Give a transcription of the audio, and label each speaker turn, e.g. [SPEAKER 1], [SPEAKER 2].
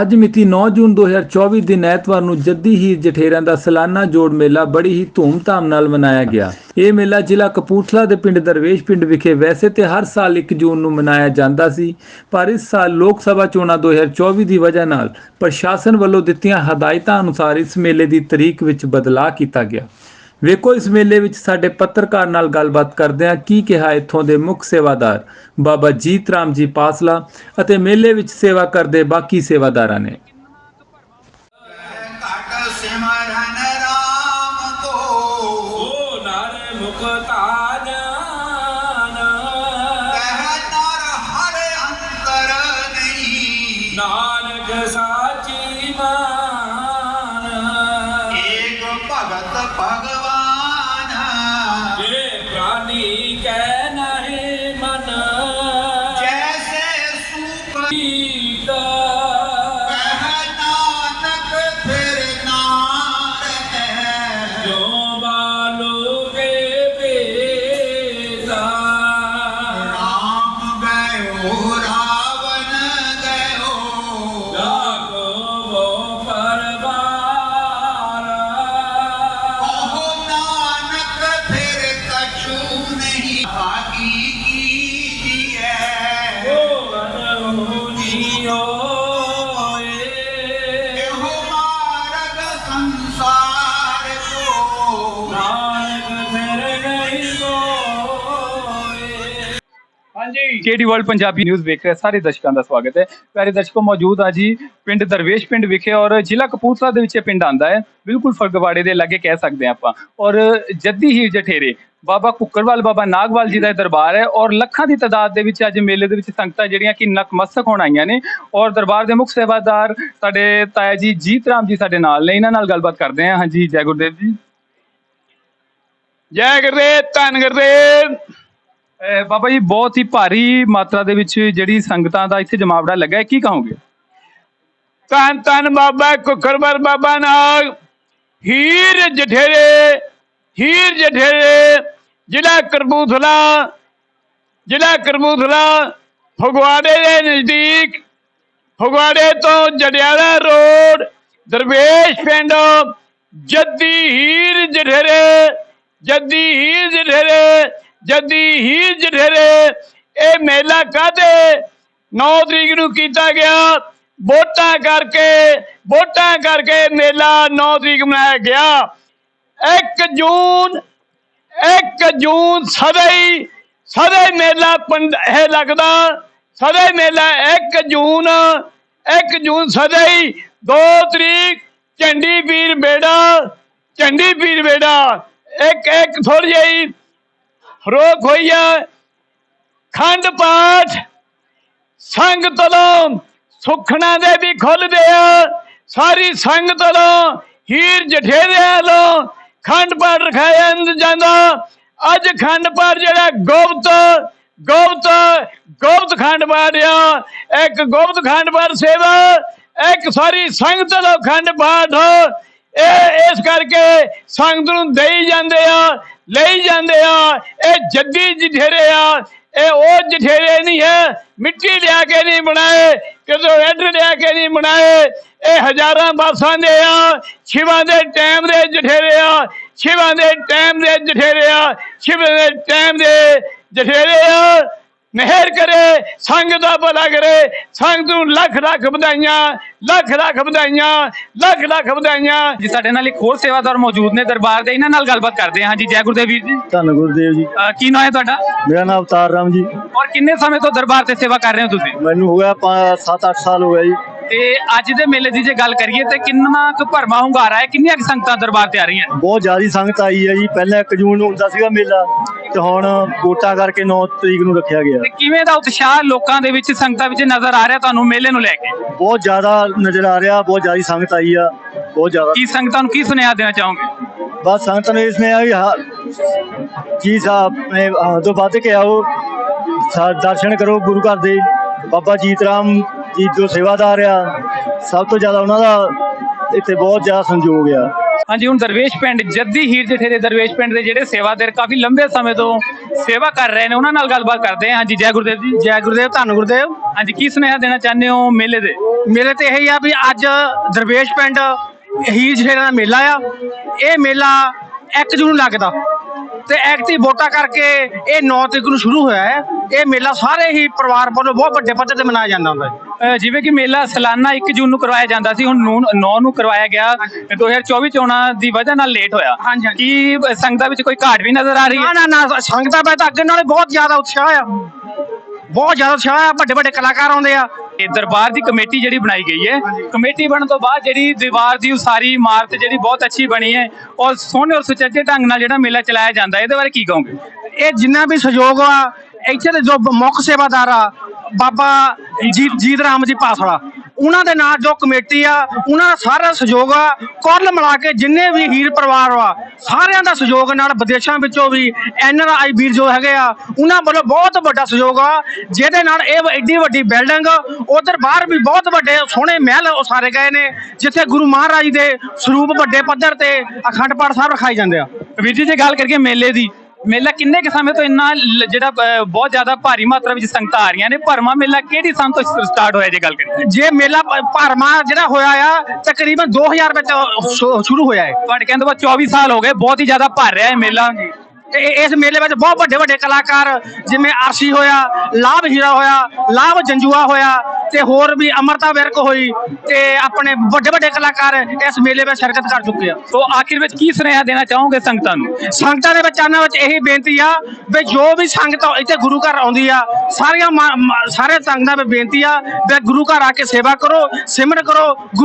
[SPEAKER 1] ਅੱਜ ਮਿਤੀ 9 ਜੂਨ 2024 ਦਿਨ ਐਤਵਾਰ ਨੂੰ ਜੱਦੀ ਹੀਰ ਜਠੇਰਿਆਂ ਦਾ ਸਾਲਾਨਾ ਜੋੜ ਮੇਲਾ ਬੜੀ ਹੀ ਧੂਮਧਾਮ ਨਾਲ ਮਨਾਇਆ ਗਿਆ। ਇਹ ਮੇਲਾ ਜ਼ਿਲ੍ਹਾ ਕਪੂਰਥਲਾ ਦੇ ਪਿੰਡ ਦਰਵੇਸ਼ ਪਿੰਡ ਵਿਖੇ ਵੈਸੇ ਤੇ ਹਰ ਸਾਲ 1 ਜੂਨ ਨੂੰ ਮਨਾਇਆ ਜਾਂਦਾ ਸੀ, ਪਰ ਇਸ ਸਾਲ ਲੋਕ ਸਭਾ ਚੋਣਾਂ 2024 ਦੀ ਵਜ੍ਹਾ ਨਾਲ ਪ੍ਰਸ਼ਾਸਨ ਵੱਲੋਂ ਦਿੱਤੀਆਂ ਹਦਾਇਤਾਂ ਅਨੁਸਾਰ ਇਸ ਮੇਲੇ ਦੀ ਤਰੀਕ ਵਿੱਚ ਬਦਲਾਅ ਕੀਤਾ ਗਿਆ। ਵੇਖੋ ਇਸ ਮੇਲੇ ਵਿੱਚ ਸਾਡੇ ਪੱਤਰਕਾਰ ਨਾਲ ਗੱਲਬਾਤ ਕਰਦੇ ਹਾਂ। ਕੀ ਕਿਹਾ ਇੱਥੋਂ ਦੇ ਮੁੱਖ ਸੇਵਾਦਾਰ ਬਾਬਾ ਜੀਤ ਰਾਮ ਜੀ ਪਾਸਲਾ ਅਤੇ ਮੇਲੇ ਵਿੱਚ ਸੇਵਾ ਕਰਦੇ ਬਾਕੀ ਸੇਵਾਦਾਰਾਂ ਨੇ।
[SPEAKER 2] ਸਾਚੀ ਮਾਨ।
[SPEAKER 3] ਏਕ ਭਗਤ ਭਗਵਾਨ vida.
[SPEAKER 4] ਹਾਂਜੀ। ਕੇਡੀ ਵਰਲਡ ਪੰਜਾਬੀ ਨਿਊਜ਼ ਵੇਖ ਰਹੇ ਸਾਰੇ ਦਰਸ਼ਕਾਂ ਦਾ ਸਵਾਗਤ ਹੈ। ਪਿਆਰੇ ਦਰਸ਼ਕੋ ਮੌਜੂਦ ਆ ਜੀ ਪਿੰਡ ਦਰਵੇਸ਼ ਪਿੰਡ ਵਿਖੇ ਔਰ ਜ਼ਿਲ੍ਹਾ ਕਪੂਰਥਲਾ ਦੇ ਵਿੱਚ ਇਹ ਪਿੰਡ ਆਂਦਾ ਹੈ। ਬਿਲਕੁਲ ਫਰਗਵਾੜੇ ਦੇ ਲਾਗੇ ਕਹਿ ਸਕਦੇ ਹਾਂ ਆਪਾਂ। ਔਰ ਜੱਦੀ ਹੀਰ ਜਠੇਰੇ ਬਾਬਾ ਕੁੱਕਰਵਾਲ ਬਾਬਾ ਨਾਗਵਾਲ ਜੀ ਦਾ ਦਰਬਾਰ ਹੈ ਔਰ ਲੱਖਾਂ ਦੀ ਤਾਦਾਦ ਦੇ ਵਿੱਚ ਅੱਜ ਮੇਲੇ ਦੇ ਵਿੱਚ ਸੰਗਤਾਂ ਜਿਹੜੀਆਂ ਕਿ ਨਕਮਸਤਕ ਹੋਣ ਆਈਆਂ ਨੇ। ਔਰ ਦਰਬਾਰ ਦੇ ਮੁੱਖ ਸੇਵਾਦਾਰ ਸਾਡੇ ਤਾਇਆ ਜੀ ਜੀਤ ਰਾਮ ਜੀ ਸਾਡੇ ਨਾਲ ਨੇ। ਇਹਨਾਂ ਨਾਲ ਗੱਲਬਾਤ ਕਰਦੇ ਹਾਂ। ਹਾਂਜੀ ਜੈ ਗੁਰਦੇਵ ਜੀ। ਜੈ ਗੁਰਦੇਵ ਧੰਨ ਗੁਰਦੇਵ। ਬਾਬਾ ਜੀ, ਬਹੁਤ ਹੀ ਭਾਰੀ ਮਾਤਰਾ ਦੇ ਵਿੱਚ ਜਿਹੜੀ ਸੰਗਤਾਂ ਦਾ ਇੱਥੇ ਜਮਾਵੜਾ ਲੱਗਾ ਹੈ, ਕੀ ਕਹੋਗੇ? ਧੰਨ ਧੰਨ ਬਾਬਾ ਕੁਕਰਬਰ ਬਾਬਾ ਨਾਗ, ਹੀਰ ਜਠੇਰੇ ਹੀਰ ਜਠੇਰੇ, ਜ਼ਿਲ੍ਹਾ ਕਰਬੂਥਲਾ ਜ਼ਿਲ੍ਹਾ ਕਰਬੂਥਲਾ ਫਗਵਾੜੇ ਦੇ ਨਜ਼ਦੀਕ, ਫਗਵਾੜੇ ਤੋਂ ਜੜਿਆਲਾ ਰੋਡ, ਦਰਵੇਸ਼ ਪਿੰਡ, ਜੱਦੀ ਹੀਰ ਜਠੇਰੇ, ਜੱਦੀ ਹੀਰ ਜਠੇਰੇ ਜੱਦੀ ਹੀ ਜਠੇਰੇ, ਇਹ ਮੇਲਾ ਕਾਹਦੇ? 9 ਤਰੀਕ ਨੂੰ ਕੀਤਾ ਗਿਆ। ਵੋਟਾਂ ਕਰਕੇ ਵੋਟਾਂ ਕਰਕੇ ਮੇਲਾ 9 ਤਰੀਕ ਮਨਾਇਆ ਗਿਆ। 1 ਜੂਨ 1 ਜੂਨ ਸਦਾ ਹੀ ਸਦਾ ਹੀ ਮੇਲਾ ਪੰਡ, ਇਹ ਲੱਗਦਾ ਸਦਾ ਹੀ ਮੇਲਾ 1 ਜੂਨ 1 ਜੂਨ ਸਦਾ ਹੀ 2 ਤਰੀਕ ਝੰਡੀ ਪੀਰ ਬੇੜਾ, ਝੰਡੀ ਪੀਰ ਬੇੜਾ। ਇੱਕ ਇੱਕ ਥੋੜੀ ਜਿਹੀ ਰੋਕ ਹੋਈ ਹੈ। ਖੰਡ ਪਾਠ ਸੰਗ ਤਲੋਂ ਸੁਖਣਾ ਦੇ ਵੀ ਖੁੱਲਦੇ ਆ। ਸਾਰੀ ਸੰਗ ਤਲੋਂ ਹੀਰ ਜਠੇਰੇ ਵੱਲੋਂ ਖੰਡ ਪਾਠ ਰਖਾਇਆ ਜਾਂਦਾ ਅੱਜ ਖੰਡ ਪਾਠ ਜਿਹੜਾ ਗੁਪਤ ਗੁਪਤ ਗੁਪਤ ਖੰਡ ਪਾਠ ਆ। ਇੱਕ ਗੁਪਤ ਖੰਡ ਪਾਠ ਸੇਵਾ, ਇੱਕ ਸਾਰੀ ਸੰਗਤ ਦਾ ਖੰਡ ਪਾਠ ਇਹ ਇਸ ਕਰਕੇ ਸੰਗਤ ਨੂੰ ਦੇਈ ਜਾਂਦੇ ਆ, ਲਈ ਜਾਂਦੇ ਆ, ਇਹ ਜੱਦੀ ਜਠੇਰੇ ਆ, ਇਹ ਉਹ ਜਠੇਰੇ ਨਹੀਂ ਹੈ, ਮਿੱਟੀ ਲਿਆ ਕੇ ਨਹੀਂ ਬਣਾਏ ਕਿਦੋਂ ਰੈੱਡ ਲਿਆ ਕੇ ਨਹੀਂ ਬਣਾਏ, ਇਹ ਹਜ਼ਾਰਾਂ ਬਾਸਾਂ ਦੇ ਆ, ਸ਼ਿਵਾਂ ਦੇ ਟਾਈਮ ਦੇ ਜਠੇਰੇ ਆ, ਸ਼ਿਵਾਂ ਦੇ ਟਾਈਮ ਦੇ ਜਠੇਰੇ ਆ, ਸ਼ਿਵਾਂ ਦੇ ਟਾਈਮ ਦੇ ਜਠੇਰੇ ਆ ਮਿਹਰ ਕਰੇ ਸੰਗ ਦਾ ਭਲਾ ਕਰੇ। ਸੰਗ ਨੂੰ ਲੱਖ ਲੱਖ ਵਧਾਈਆਂ ਲੱਖ ਲੱਖ ਵਧਾਈਆਂ ਲੱਖ ਲੱਖ ਵਧਾਈਆਂ। ਜੀ ਸਾਡੇ ਨਾਲ ਇੱਕ ਹੋਰ ਸੇਵਾਦਾਰ ਮੌਜੂਦ ਨੇ ਦਰਬਾਰ ਦੇ ਇਹਨਾਂ ਨਾਲ ਗੱਲਬਾਤ ਕਰਦੇ ਹਾਂ। ਜੀ ਜੈ ਗੁਰਦੇਵ ਵੀਰ ਜੀ।
[SPEAKER 5] ਧੰਨ ਗੁਰਦੇਵ ਜੀ।
[SPEAKER 4] ਅਹ ਕੀ ਨਾਮ ਹੈ ਤੁਹਾਡਾ?
[SPEAKER 5] ਮੇਰਾ ਨਾਮ ਅਵਤਾਰ ਰਾਮ ਜੀ।
[SPEAKER 4] ਔਰ ਕਿੰਨੇ ਸਮੇਂ ਤੋਂ ਦਰਬਾਰ ਤੇ ਸੇਵਾ ਕਰ ਰਹੇ ਹੋ ਤੁਸੀਂ?
[SPEAKER 5] ਮੈਨੂੰ ਹੋ ਗਿਆ 7-8 ਸਾਲ ਹੋ ਗਿਆ ਜੀ।
[SPEAKER 4] ਤੇ ਅੱਜ ਦੇ ਮੇਲੇ ਦੀ ਜੇ ਗੱਲ ਕਰੀਏ ਤੇ ਕਿੰਨਾ ਕੁ ਭਰਮਾ ਹੁੰਗਾਰਾ ਹੈ ਕਿੰਨੀਆਂ ਕੁ ਸੰਗਤਾਂ ਦਰਬਾਰ ਤੇ ਆ ਰਹੀਆਂ?
[SPEAKER 5] ਬਹੁਤ ਜ਼ਿਆਦੀ ਸੰਗਤ ਆਈ ਹੈ ਜੀ। ਪਹਿਲਾਂ 1 ਜੂਨ ਨੂੰ ਹੁੰਦਾ ਸੀਗਾ ਮੇਲਾ ਤੇ ਹੁਣ ਵੋਟਾਂ ਕਰਕੇ 9 ਤਰੀਕ ਨੂੰ ਰੱਖਿਆ ਗਿਆ।
[SPEAKER 4] ਤੇ ਕਿਵੇਂ ਦਾ ਉਤਸ਼ਾਹ ਲੋਕਾਂ ਦੇ ਵਿੱਚ ਸੰਗਤਾਂ ਵਿੱਚ ਨਜ਼ਰ ਆ ਰਿਹਾ ਤੁਹਾਨੂੰ ਮੇਲੇ ਨੂੰ ਲੈ ਕੇ?
[SPEAKER 5] ਬਹੁਤ ਜ਼ਿਆਦਾ ਨਜ਼ਰ ਆ ਰਿਹਾ ਬਹੁਤ ਜ਼ਿਆਦੀ ਸੰਗਤ ਆਈ ਆ ਬਹੁਤ ਜ਼ਿਆਦਾ।
[SPEAKER 4] ਕੀ ਸੰਗਤਾਂ ਨੂੰ ਕੀ ਸੁਨੇਹਾ ਦੇਣਾ ਚਾਹੋਗੇ?
[SPEAKER 5] ਬਸ ਸੰਗਤ ਨੇ ਇਸਨੇ ਆ ਵੀ ਹਾ- ਜੀ ਸਾਹਿਬ ਨੇ ਹੱਦ ਵੱਧ ਕੇ ਆਓ ਸਾ- ਦਰਸ਼ਨ ਕਰੋ ਗੁਰੂ ਘਰ ਦੇ। ਬਾਬਾ ਜੀਤ ਰਾਮ ਜੀ ਜੋ ਸੇਵਾਦਾਰ ਆ ਸਭ ਤੋਂ ਜ਼ਿਆਦਾ ਉਹਨਾਂ ਦਾ ਇੱਥੇ ਬਹੁਤ ਜ਼ਿਆਦਾ ਸੰਯੋਗ ਆ।
[SPEAKER 6] ਹਾਂਜੀ ਹੁਣ ਦਰਵੇਸ਼ ਪਿੰਡ ਜੱਦੀ ਹੀਰ ਜਠੇਰੇ ਦਰਵੇਸ਼ ਪਿੰਡ ਦੇ ਜਿਹੜੇ ਸੇਵਾਦਾਰ ਕਾਫੀ ਲੰਬੇ ਸਮੇਂ ਤੋਂ ਸੇਵਾ ਕਰ ਰਹੇ ਨੇ ਉਹਨਾਂ ਨਾਲ ਗੱਲਬਾਤ ਕਰਦੇ ਹਾਂ। ਹਾਂਜੀ ਜੈ ਗੁਰਦੇਵ ਜੀ।
[SPEAKER 7] ਜੈ ਗੁਰਦੇਵ ਧੰਨ ਗੁਰਦੇਵ।
[SPEAKER 6] ਹਾਂਜੀ ਕੀ ਸੁਨੇਹਾ ਦੇਣਾ ਚਾਹੁੰਦੇ ਹੋ ਮੇਲੇ ਦੇ?
[SPEAKER 7] ਮੇਰੇ ਤੇ ਇਹ ਆ ਵੀ ਅੱਜ ਦਰਵੇਸ਼ ਪਿੰਡ ਹੀਰ ਜਠੇਰਾ ਦਾ ਮੇਲਾ ਆ। ਇਹ ਮੇਲਾ 1 ਜੂਨ ਲੱਗਦਾ। ਤੇ ਐਕਟੀ ਵੋਟਾਂ ਕਰਕੇ ਇਹ 9 ਤਰੀਕ ਨੂੰ ਸ਼ੁਰੂ ਹੋਇਆ ਹੈ। ਇਹ ਮੇਲਾ ਸਾਰੇ ਹੀ ਪਰਿਵਾਰ ਵੱਲੋਂ ਬਹੁਤ ਵੱਡੇ ਪੱਧਰ ਤੇ ਮਨਾਇਆ ਜਾਂਦਾ ਹੁੰਦਾ ਹੈ।
[SPEAKER 6] ਜਿਵੇਂ ਕਿ ਮੇਲਾ ਸਾਲਾਨਾ 1 ਜੂਨ ਨੂੰ ਕਰਵਾਇਆ ਜਾਂਦਾ ਸੀ ਹੁਣ 9 ਨੂੰ ਕਰਵਾਇਆ ਗਿਆ। 2024 ਚੋਣਾਂ ਦੀ ਵਜ੍ਹਾ ਨਾਲ ਲੇਟ ਹੋਇਆ। ਕੀ ਸੰਗਤਾਂ ਵਿੱਚ ਕੋਈ ਘਾਟ ਵੀ ਨਜ਼ਰ ਆ ਰਹੀ ਹੈ?
[SPEAKER 7] ਨਾ ਨਾ ਸੰਗਤਾਂ ਵਿੱਚ ਅੱਗੇ ਨਾਲੇ ਬਹੁਤ ਜ਼ਿਆਦਾ ਉਤਸ਼ਾਹ ਆ। ਬਹੁਤ ਜ਼ਿਆਦਾ ਉਤਸ਼ਾਹ ਆ ਵੱਡੇ ਵੱਡੇ ਕਲਾਕਾਰ ਆਉਂਦੇ ਆ।
[SPEAKER 6] ਇਹ ਦਰਬਾਰ ਦੀ ਕਮੇਟੀ ਜਿਹੜੀ ਬਣਾਈ ਗਈ ਹੈ। ਕਮੇਟੀ ਬਣਨ ਤੋਂ ਬਾਅਦ ਜਿਹੜੀ ਦੀਵਾਰ ਦੀ ਉਸਾਰੀ, ਇਮਾਰਤ ਜਿਹੜੀ ਬਹੁਤ ਅੱਛੀ ਬਣੀ ਹੈ ਔਰ ਸੋਹਣੇ ਔਰ ਸੁਚੱਜੇ ਢੰਗ ਨਾਲ ਜਿਹੜਾ ਮੇਲਾ ਚਲਾਇਆ ਜਾਂਦਾ ਇਹਦੇ ਬਾਰੇ ਕੀ ਕਹੋਗੇ?
[SPEAKER 7] ਇਹ ਜਿੰਨਾ ਵੀ ਸਹਿਯੋਗ ਆ, ਇੱਥੇ ਦੇ ਜੋ ਮੁੱਖ ਸੇਵਾਦਾਰ ਆ, ਬਾਬਾ ਜੀਤ ਜੀਤ ਰਾਮ ਜੀ ਪਾਸੜਾ ਉਹਨਾਂ ਦੇ ਨਾਲ ਜੋ ਕਮੇਟੀ ਆ, ਉਹਨਾਂ ਦਾ ਸਾਰਾ ਸਹਿਯੋਗ ਆ, ਕੁੱਲ ਮਿਲਾ ਕੇ ਜਿੰਨੇ ਵੀ ਹੀਰ ਪਰਿਵਾਰ ਆ ਸਾਰਿਆਂ ਦਾ ਸਹਿਯੋਗ ਨਾਲ ਵਿਦੇਸ਼ਾਂ ਵਿੱਚੋਂ ਵੀ ਐਨ ਆਰ ਆਈ ਵੀਰ ਜੋ ਹੈਗੇ ਆ, ਉਹਨਾਂ ਵੱਲੋਂ ਬਹੁਤ ਵੱਡਾ ਸਹਿਯੋਗ ਆ, ਜਿਹਦੇ ਨਾਲ ਇਹ ਐਡੀ ਵੱਡੀ ਬਿਲਡਿੰਗ, ਉਧਰ ਬਾਹਰ ਵੀ ਬਹੁਤ ਵੱਡੇ ਸੋਹਣੇ ਮਹਿਲ ਉਸਾਰੇ ਗਏ ਨੇ, ਜਿੱਥੇ ਗੁਰੂ ਮਹਾਰਾਜ ਜੀ ਦੇ ਸਰੂਪ ਵੱਡੇ ਪੱਧਰ ਤੇ ਅਖੰਡ ਪਾਠ ਸਾਹਿਬ ਰਖਾਏ ਜਾਂਦੇ ਆ।
[SPEAKER 6] ਵੀਰ ਜੀ, ਜੇ ਗੱਲ ਕਰੀਏ ਮੇਲੇ ਦੀ ਮੇਲਾ ਕਿੰਨੇ ਕੁ ਸਮੇਂ ਤੋਂ ਇੰਨਾ ਲ- ਜਿਹੜਾ ਬਹੁਤ ਜ਼ਿਆਦਾ ਭਾਰੀ ਮਾਤਰਾ ਵਿੱਚ ਸੰਗਤਾਂ ਆ ਰਹੀਆਂ ਨੇ? ਭਰਮਾ ਮੇਲਾ ਕਿਹੜੀ ਸੰਨ ਤੋਂ ਸਟਾਰਟ ਹੋਇਆ ਜੇ ਗੱਲ ਕਰੀਏ?
[SPEAKER 7] ਜੇ ਮੇਲਾ ਭ- ਭਰਮਾ ਜਿਹੜਾ ਹੋਇਆ ਆ ਤਕਰੀਬਨ 2000 ਵਿੱਚ ਸ਼ੁ- ਸ਼ੁਰੂ ਹੋਇਆ ਹੈ।
[SPEAKER 6] ਤੁਹਾਡੇ ਕਹਿੰਦੇ ਬਾਅਦ 24 ਸਾਲ ਹੋ ਗਏ ਬਹੁਤ ਹੀ ਜ਼ਿਆਦਾ ਭਰ ਰਿਹਾ ਹੈ ਮੇਲਾ।
[SPEAKER 7] ਇਸ ਮੇਲੇ ਵਿੱਚ ਬਹੁਤ ਵੱਡੇ ਵੱਡੇ ਕਲਾਕਾਰ ਜਿਵੇਂ ਆਰਸੀ ਹੋਇਆ ਲਾਭ ਹੀਰਾ ਹੋਇਆ ਲਾਭ ਜੰਜੂਆ ਹੋਇਆ ਤੇ ਹੋਰ ਵੀ ਅਮਰਤਾ ਵਿਰਕ ਹੋਈ ਤੇ ਆਪਣੇ ਵੱਡੇ ਵੱਡੇ ਕਲਾਕਾਰ ਇਸ ਮੇਲੇ ਵਿੱਚ ਸ਼ਿਰਕਤ ਕਰ ਚੁੱਕੇ ਆ।
[SPEAKER 6] ਸੋ ਆਖਿਰ ਵਿੱਚ ਕੀ ਸੁਨੇਹਾ ਦੇਣਾ ਚਾਹੋਗੇ ਸੰਗਤਾਂ ਨੂੰ?
[SPEAKER 7] ਸੰਗਤਾਂ ਦੇ ਬੱਚਿਆਂ ਵਿੱਚ ਇਹੀ ਬੇਨਤੀ ਆ ਵੀ ਜੋ ਵੀ ਸੰਗਤ ਇੱਥੇ ਗੁਰੂ ਘਰ ਆਉਂਦੀ ਆ ਸਾਰੀਆਂ ਸਾਰੇ ਸੰਗਤਾਂ ਵਿੱਚ ਬੇਨਤੀ ਆ ਵੀ ਗੁਰੂ ਘਰ ਆ ਕੇ ਸੇਵਾ ਕਰੋ ਸਿਮਰਨ ਕਰੋ ਗੁਰੂ